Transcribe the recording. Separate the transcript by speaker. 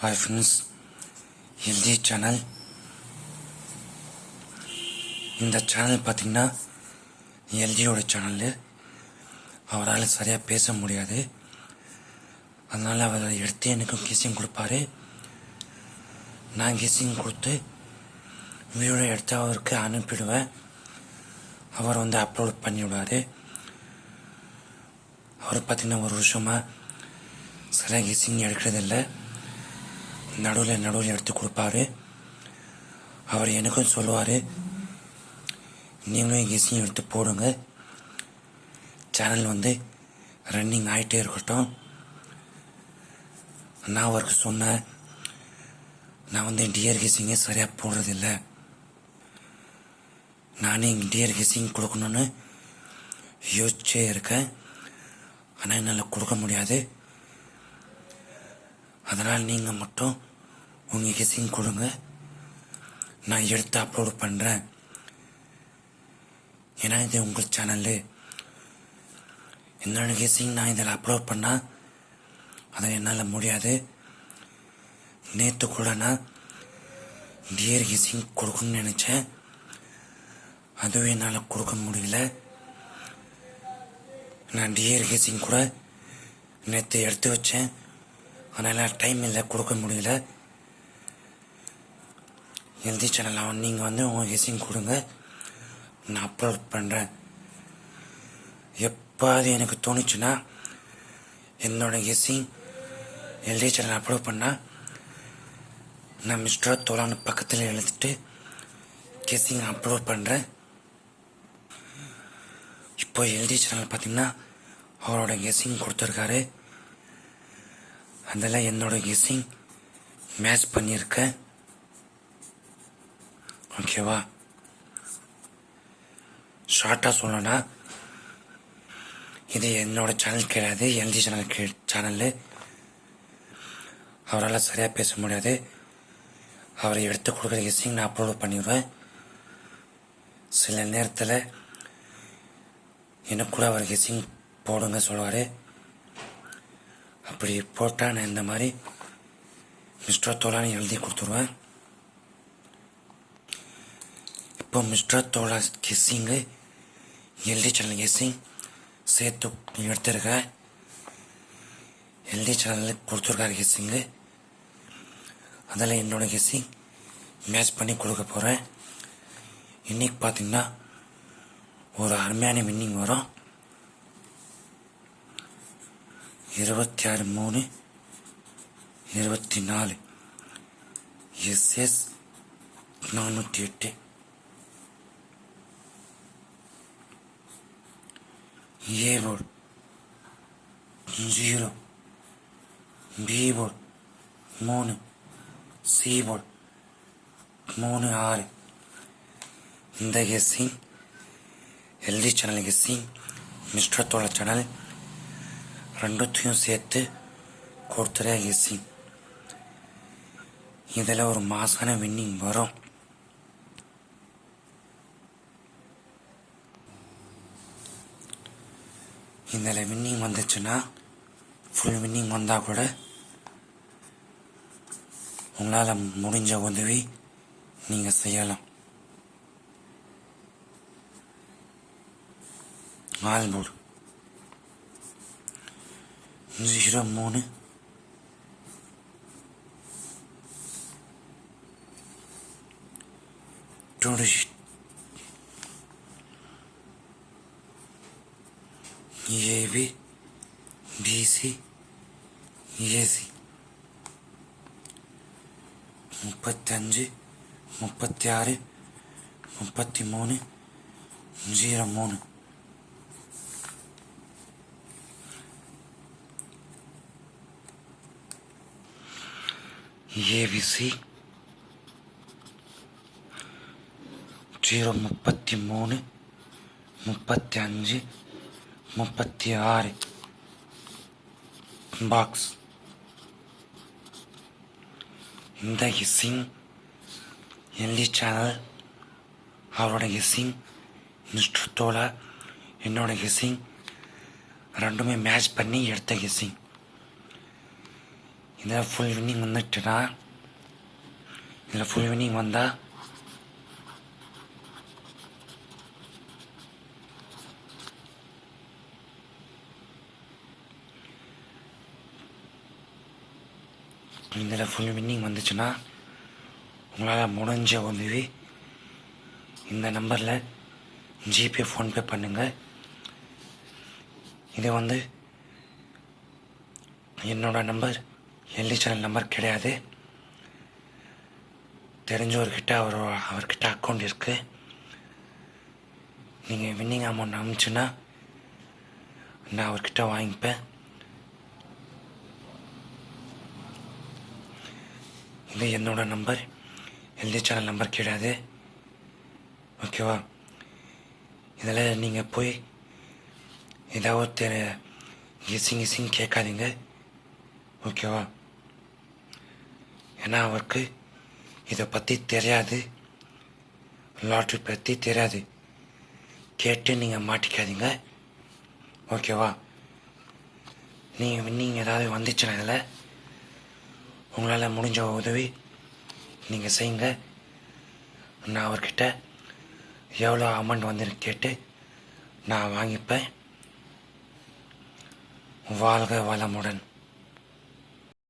Speaker 1: Hi friends LG channel இந்த channel பார்த்திங்கன்னா எல்ஜியோட சேனலு அவரால் சரியாக பேச முடியாது. அதனால் அவரை எடுத்து எனக்கு கிஸ்ஸிங் கொடுப்பாரு. நான் கிஸ்ஸிங் கொடுத்து வீடியோ எடுத்து அவருக்கு அனுப்பிடுவேன். அவர் வந்து அப்லோட் பண்ணிவிடுவார். அவர் பார்த்திங்கன்னா ஒரு வருஷமாக சரியாக கிஸ்ஸிங் எடுக்கிறதில்ல. நடுவில் நடுவில் எடுத்து கொடுப்பாரு. அவர் எனக்கும் சொல்லுவார் நீங்களும் கெஸ்ஸிங் எடுத்து போடுங்க. சேனல் வந்து ரன்னிங் ஆகிட்டே இருக்கட்டும். நான் அவருக்கு சொன்னேன் நான் வந்து டியர் கெஸ்ஸிங்கே சரியாக போடுறதில்ல. நானே டியர் கெஸ்ஸிங் கொடுக்கணுன்னு யோசிச்சே இருக்கேன். ஆனால் என்னால் கொடுக்க முடியாது. அதனால் நீங்கள் மட்டும் உங்கள் கெஸ்ஸிங் கொடுங்க. நான் எடுத்து அப்லோட் பண்ணுறேன் ஏன்னா இது உங்கள் சேனலு என்னோட கெஸ்ஸிங் நான் இதில் அப்லோட் பண்ணால் அதை என்னால் முடியாது. நேற்று கூட நான் டியர் கெஸ்ஸிங் கொடுக்கணும்னு நினச்சேன். அதுவும் என்னால் கொடுக்க முடியல. நான் டியர் கெஸ்ஸிங் கூட நேற்று எடுத்து வச்சேன். அதனால் டைம் இல்லை கொடுக்க முடியல. ஹெல்தி சேனல் நீங்கள் வந்து உங்கள் ஹெசிங் கொடுங்க. நான் அப்லோட் பண்ணுறேன் எப்பாவது எனக்கு தோணுச்சுன்னா என்னோட ஹெசிங் எழுதி சேனல் அப்லோட் பண்ணால் நான் மிஸ்டர் தோலான்னு பக்கத்தில் எழுதிட்டு கெஸ்ஸிங் அப்லோட் பண்ணுறேன் இப்போ எழுதி சேனல் பார்த்திங்கன்னா அவரோட கெஸ்ஸிங் கொடுத்துருக்காரு. அதில் என்னோட கெஸ்ஸிங் மேட்ச் பண்ணியிருக்கேன் ஓகேவா ஷார்ட்டாக சொல்லணும்னா இது என்னோட சேனல் கிடையாது எல்ஜி சேனல் கே சேனலு அவரால் சரியாக பேச முடியாது. அவரை எடுத்து கொடுக்குற இசையும் நான் அப்லோட் பண்ணிடுவேன். சில நேரத்தில் எனக்கு கூட அவர் இசையும் போடுங்க சொல்லுவார். அப்படி போட்டால் நான் இந்த மாதிரி. மிஸ்டர் தோலான்னு எழுதி கொடுத்துருவேன். இப்போ மிஸ்டர் தோலா கெஸ்ஸிங்கு எல்டி சேனல் கெஸ்ஸிங் சேர்த்து எடுத்திருக்கேன் எல்டி சேனலில் கொடுத்துருக்காரு கெஸ்ஸிங்கு அதில் என்னோட கெஸ்ஸிங் மேட்ச் பண்ணி கொடுக்க போகிறேன் இன்றைக்கி பார்த்தீங்கன்னா ஒரு அருமையான வின்னிங் வரும். இருபத்தி ஆறு மூணு இருபத்தி நாலு. எஸ்எஸ் நானூற்றி எட்டு. A board zero. B board மூணு. சி போர்டு மூணு ஆறு. இந்த guessing LT channel guessing mister தோழ சேனல் ரெண்டுத்தையும் சேர்த்து கொடுத்துற கெஸ்ஸிங் இதில் ஒரு மாசான வின்னிங் வரும். இதில் வின்னிங் வந்துச்சுன்னா ஃபுல் வின்னிங் வந்தால் கூட உங்களால் முடிஞ்ச உதவி நீங்கள் செய்யலாம். ஆல்போர்டு போர்டு ஜீரோ மூணு two digit AB PC AC முப்பத்தஞ்சு முப்பத்தி ஆறு முப்பத்தி மூணு ஜீரோ மூணு ஏபிசி ஜீரோ முப்பத்தி மூணு முப்பத்தி அஞ்சு முப்பத்தி ஆறு பாக்ஸ். இந்த கெஸ்ஸிங் எல்லி சேனல் அவரோட கெஸ்ஸிங் இன்ஸ்டோல என்னோட கெஸ்ஸிங் ரெண்டுமே மேட்ச் பண்ணி எடுத்த கெஸ்ஸிங் இதில் ஃபுல் வின்னிங் வந்துட்டுனா இதில் ஃபுல் வின்னிங் வந்தால் இதில் ஃபுல் வின்னிங் வந்துச்சுன்னா உங்களால் முடிஞ்ச உதவி இந்த நம்பரில் ஜிபே ஃபோன்பே பண்ணுங்கள் இது வந்து என்னோட நம்பர். எல்லி சேனல் நம்பர் கிடையாது. தெரிஞ்சவர்கிட்ட அவர் அவர்கிட்ட அக்கௌண்ட் இருக்குது நீங்கள் வின்னிங் அமௌண்ட் அனுப்பிச்சுன்னா நான் அவர்கிட்ட வாங்கிப்பேன். இது என்னோட நம்பர் எல்டி சேனல் நம்பர் கிடையாது ஓகேவா இதில் நீங்கள் போய் ஏதாவது தெரிய கிசிங் கிசிங் கேட்காதீங்க. ஓகேவா ஏன்னா அவருக்கு இதை பற்றி தெரியாது. லாட்ரி பற்றி தெரியாது. கேட்டு நீங்கள் மாட்டிக்காதீங்க. ஓகேவா? நீங்கள் நீங்கள் ஏதாவது வந்துச்சுன்னா இதில் உங்களால் முடிஞ்ச உதவி நீங்கள் செய்யுங்க. நான் அவர்கிட்ட எவ்வளோ அமௌண்ட் வந்து கேட்டு நான் வாங்கிப்பேன். வாழ்க வளமுடன்.